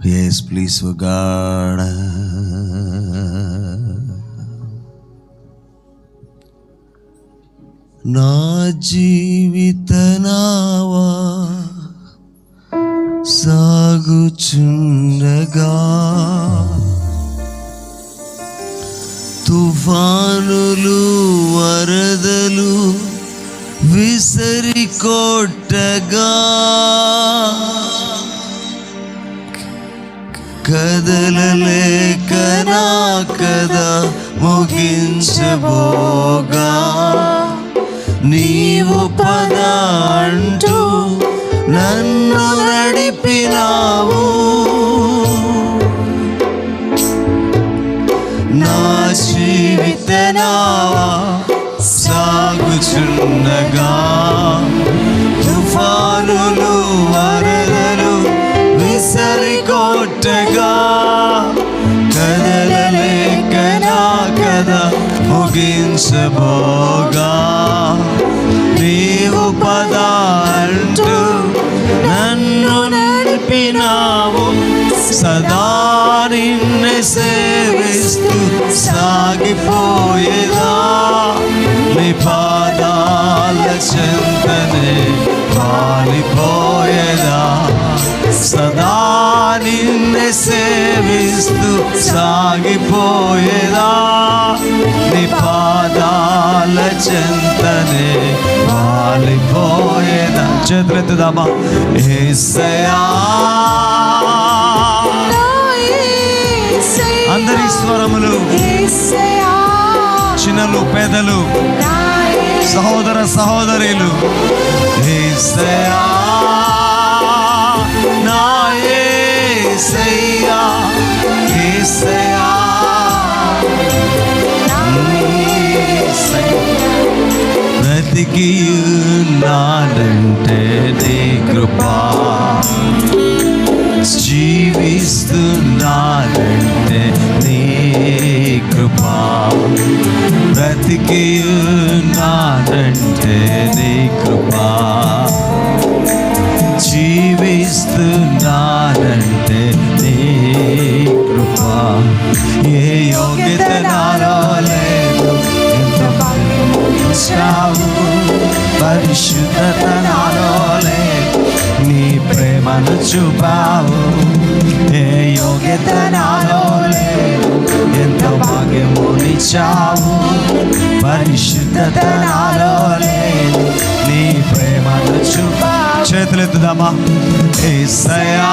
Yes, please, oh God. నా జీవిత నావా సాగుచుండగా తుఫానులు వరదలు విసరికొట్టగా కదలలేక నా కథ ముగించబోగా. నీవు పద అంటూ నన్ను నడిపినావు. నా జీవితనా సాగుచున్నగా ముగించబోగా నీవు పద అంటూ నన్ను నడిపినావు. సదా నిన్ను సేవిస్తూ సాగిపోయేదా. నీ పాదాల చెంతనే వాలిపోయేదా సదా నిన్ను సేవిస్తూ సాగిపోయేదా. నీ పాదాల చెంతనే వాలిపోయేదా చేతులెత్తుదామా ఏసయా అందరి స్వరములు చిన్నలు పేదలు సహోదర సహోదరులు ఏసయా నా ఏసయ్యా ఏసయ్యా బ్రతికి నాడంటే నీ కృపా. జీవిస్తున్నాడంటే నీ కృపా. బ్రతికి నాడంటే నీ కృపా. జీవిస్తున్నాడంటే పరిశుద్ధత నాలోనే నీ ప్రేమను చూపావు. ఏ యోగ్యత నాలోనే ఎంత భాగ్యము నిచ్చావు. పరిశుద్ధత నాలోనే నీ ప్రేమను చూపా చేతులెత్తుదామా? ఏ సయా